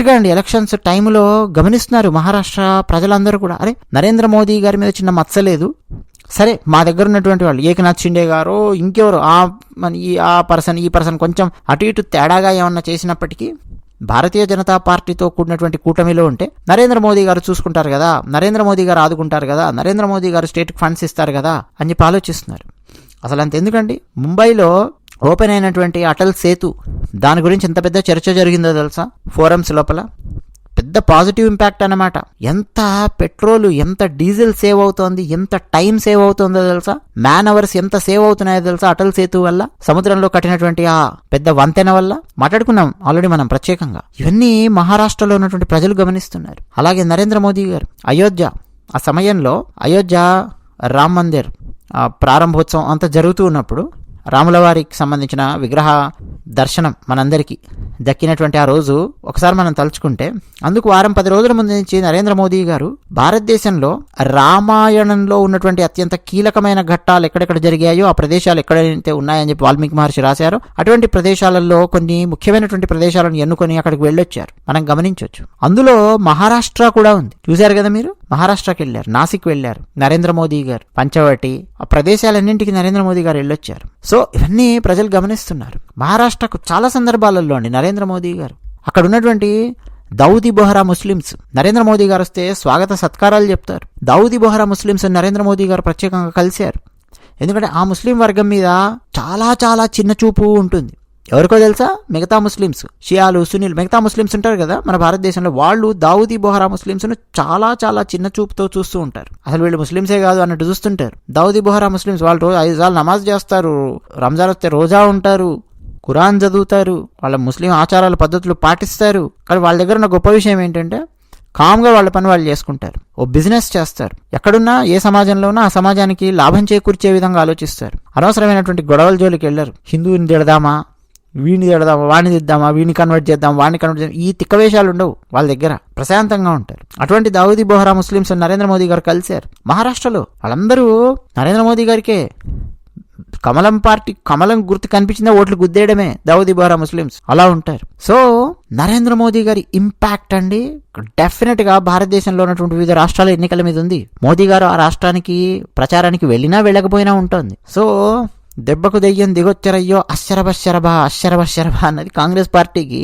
కరెక్ట్గా అండి ఎలక్షన్స్ టైంలో గమనిస్తున్నారు మహారాష్ట్ర ప్రజలందరూ కూడా. అరే నరేంద్ర మోదీ గారి మీద చిన్న మచ్చలేదు సరే మా దగ్గర ఉన్నటువంటి వాళ్ళు ఏకనాథ్ షిండే గారు ఇంకెవరు ఆ మన ఈ ఆ పర్సన్ ఈ పర్సన్ కొంచెం అటు ఇటు తేడాగా ఏమన్నా చేసినప్పటికీ భారతీయ జనతా పార్టీతో కూడినటువంటి కూటమిలో ఉంటే నరేంద్ర మోదీ గారు చూసుకుంటారు కదా నరేంద్ర మోదీ గారు ఆదుకుంటారు కదా నరేంద్ర మోదీ గారు స్టేట్కి ఫండ్స్ ఇస్తారు కదా అని చెప్పి ఆలోచిస్తున్నారు. అసలు అంత ఎందుకండి ముంబైలో ఓపెన్ అయినటువంటి అటల్ సేతు దాని గురించి ఎంత పెద్ద చర్చ జరిగిందో తెలుసా? ఫోరమ్స్ లోపల. పెద్ద పాజిటివ్ ఇంపాక్ట్ అన్నమాట. ఎంత పెట్రోల్ ఎంత డీజిల్ సేవ్ అవుతోంది ఎంత టైం సేవ్ అవుతుందో తెలుసా? మ్యాన్ అవర్స్ ఎంత సేవ్ అవుతున్నాయో తెలుసా అటల్ సేతు వల్ల? సముద్రంలో కట్టినటువంటి ఆ పెద్ద వంతెన వల్ల? మాట్లాడుకున్నాం ఆల్రెడీ మనం ప్రత్యేకంగా. ఇవన్నీ మహారాష్ట్రలో ఉన్నటువంటి ప్రజలు గమనిస్తున్నారు. అలాగే నరేంద్ర మోదీ గారు అయోధ్య. ఆ సమయంలో అయోధ్య రామ్ మందిర్ ప్రారంభోత్సవం అంతా జరుగుతూ ఉన్నప్పుడు రాముల వారికి సంబంధించిన విగ్రహ దర్శనం మనందరికీ దక్కినటువంటి ఆ రోజు ఒకసారి మనం తలుచుకుంటే అందుకు వారం పది రోజుల ముందు నుంచి నరేంద్ర మోదీ గారు భారతదేశంలో రామాయణంలో ఉన్నటువంటి అత్యంత కీలకమైన ఘట్టాలు ఎక్కడెక్కడ జరిగాయో ఆ ప్రదేశాలు ఎక్కడైతే ఉన్నాయని చెప్పి వాల్మీకి మహర్షి రాశారో అటువంటి ప్రదేశాలలో కొన్ని ముఖ్యమైనటువంటి ప్రదేశాలను ఎన్నుకొని అక్కడికి వెళ్ళొచ్చారు. మనం గమనించవచ్చు అందులో మహారాష్ట్ర కూడా ఉంది. చూశారు కదా మీరు? మహారాష్ట్రకి వెళ్ళారు నాసిక్ వెళ్ళారు నరేంద్ర మోదీ గారు పంచవటి ఆ ప్రదేశాలన్నింటికి నరేంద్ర మోదీ గారు వెళ్ళొచ్చారు. సో ఇవన్నీ ప్రజలు గమనిస్తున్నారు. మహారాష్ట్రకు చాలా సందర్భాలలో అండి నరేంద్ర మోదీ గారు. అక్కడ ఉన్నటువంటి దౌదీ బొహరా ముస్లిమ్స్ నరేంద్ర మోదీ గారు వస్తే స్వాగత సత్కారాలు చెప్తారు. దౌదీ బొహరా ముస్లిమ్స్ నరేంద్ర మోదీ గారు ప్రత్యేకంగా కలిశారు. ఎందుకంటే ఆ ముస్లిం వర్గం మీద చాలా చాలా చిన్న చూపు ఉంటుంది. ఎవరికో తెలుసా? మిగతా ముస్లిమ్స్. షియాలు సునీల్ మిగతా ముస్లిమ్స్ ఉంటారు కదా? మన భారతదేశంలో వాళ్ళు దావుదీ బొహరా ముస్లిమ్స్ను చాలా చాలా చిన్న చూపుతో చూస్తూ ఉంటారు. అసలు వీళ్ళు ముస్లిమ్సే కాదు అన్నట్టు చూస్తుంటారు. దావుదీ బొహరా ముస్లిమ్స్ వాళ్ళు రోజు ఐదు సార్లు నమాజ్ చేస్తారు. రంజాన్ వస్తే రోజా ఉంటారు. ఖురాన్ చదువుతారు. వాళ్ళ ముస్లిం ఆచారాల పద్ధతులు పాటిస్తారు. కానీ వాళ్ళ దగ్గర ఉన్న గొప్ప విషయం ఏంటంటే కామ్గా వాళ్ళ పని వాళ్ళు చేసుకుంటారు. ఓ బిజినెస్ చేస్తారు. ఎక్కడున్నా ఏ సమాజంలో ఉన్నా ఆ సమాజానికి లాభం చేకూర్చే విధంగా ఆలోచిస్తారు. అనవసరమైనటువంటి గొడవల జోలికి వెళ్ళరు. హిందువుని తిడదామా వీడిని తిడదామా వాడిని తిద్దామా వీడిని కన్వర్ట్ చేద్దాం వాడిని కన్వర్ట్ చేద్దాం ఈ తిక్కవేషాలు ఉండవు వాళ్ళ దగ్గర ప్రశాంతంగా ఉంటారు. అటువంటి దావుదీ బోహరా ముస్లిమ్స్ నరేంద్ర మోదీ గారు కలిశారు. మహారాష్ట్రలో వాళ్ళందరూ నరేంద్ర మోదీ గారికే కమలం పార్టీ కమలం గుర్తు కనిపించిందా? ఓట్లు గుద్దేయడమే దావుదీ బోహరా ముస్లిమ్స్. అలా ఉంటారు. సో నరేంద్ర మోదీ గారి ఇంపాక్ట్ అండి డెఫినెట్గా భారతదేశంలో ఉన్నటువంటి వివిధ రాష్ట్రాల ఎన్నికల మీద ఉంది. మోదీ గారు ఆ రాష్ట్రానికి ప్రచారానికి వెళ్ళినా వెళ్ళకపోయినా ఉంటుంది. సో దెబ్బకు దెయ్యం దిగొచ్చరయ్యో అశ్శరభ శరభ అశ్శరభ శరభ అన్నది కాంగ్రెస్ పార్టీకి